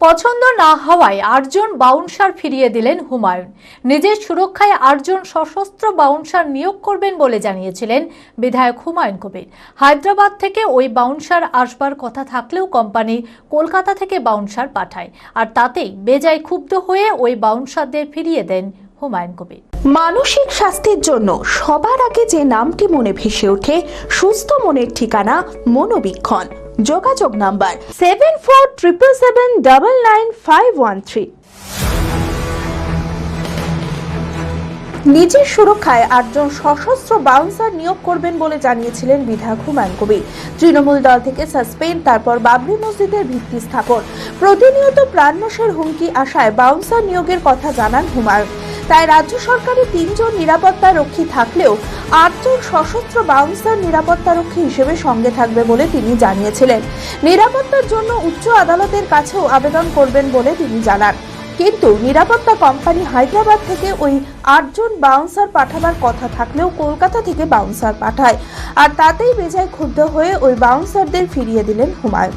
পছন্দ না হওয়ায় আটজন বাউন্সার ফিরিয়ে দিলেন হুমায়ুন। নিজের সুরক্ষায় আটজন সশস্ত্র বাউন্সার নিয়োগ করবেন বলে জানিয়েছিলেন বিধায়ক হুমায়ুন কবির। হায়দ্রাবাদ থেকে ওই বাউন্সার আসবার কথা থাকলেও কোম্পানি কলকাতা থেকে বাউন্সার পাঠায় আর তাতেই বেজায় ক্ষুব্ধ হয়ে ওই বাউন্সারদের ফিরিয়ে দেন হুমায়ুন কবির। মানসিক স্বাস্থ্যের জন্য সবার আগে যে নামটি মনে ভেসে ওঠে, সুস্থ মনের ঠিকানা মনোবীক্ষণ। যোগাযোগ number seven four triple seven double nine five one three. নিজের সুরক্ষায় আটজন সশস্ত্র বাউন্সার নিয়োগ করবেন বলে জানিয়েছিলেন বিধায়ক হুমায়ুন কবির। তৃণমূল দল থেকে সাসপেন্ড, তারপর বাবরি মসজিদের ভিত্তি স্থাপন। প্রতিনিয়ত প্রাণনাশের হুমকি আসায় বাউন্সার নিয়োগের কথা জানান হুমায়ুন। তাই রাজ্য সরকারের তিনজন নিরাপত্তা রক্ষী থাকলেও আটজন সশস্ত্র বাউন্সার নিরাপত্তা রক্ষী হিসেবে সঙ্গে থাকবে বলে তিনি জানিয়েছিলেন। নিরাপত্তার জন্য উচ্চ আদালতের কাছেও আবেদন করবেন বলে তিনি জানান। কিন্তু নিরাপত্তা কোম্পানি হায়দ্রাবাদ থেকে ওই আটজন বাউন্সার পাঠাবার কথা থাকলেও কলকাতা থেকে বাউন্সার পাঠায়। আর তাতেই বেজায় ক্ষুব্ধ হয়ে ওই বাউন্সারদের ফিরিয়ে দিলেন হুমায়ুন।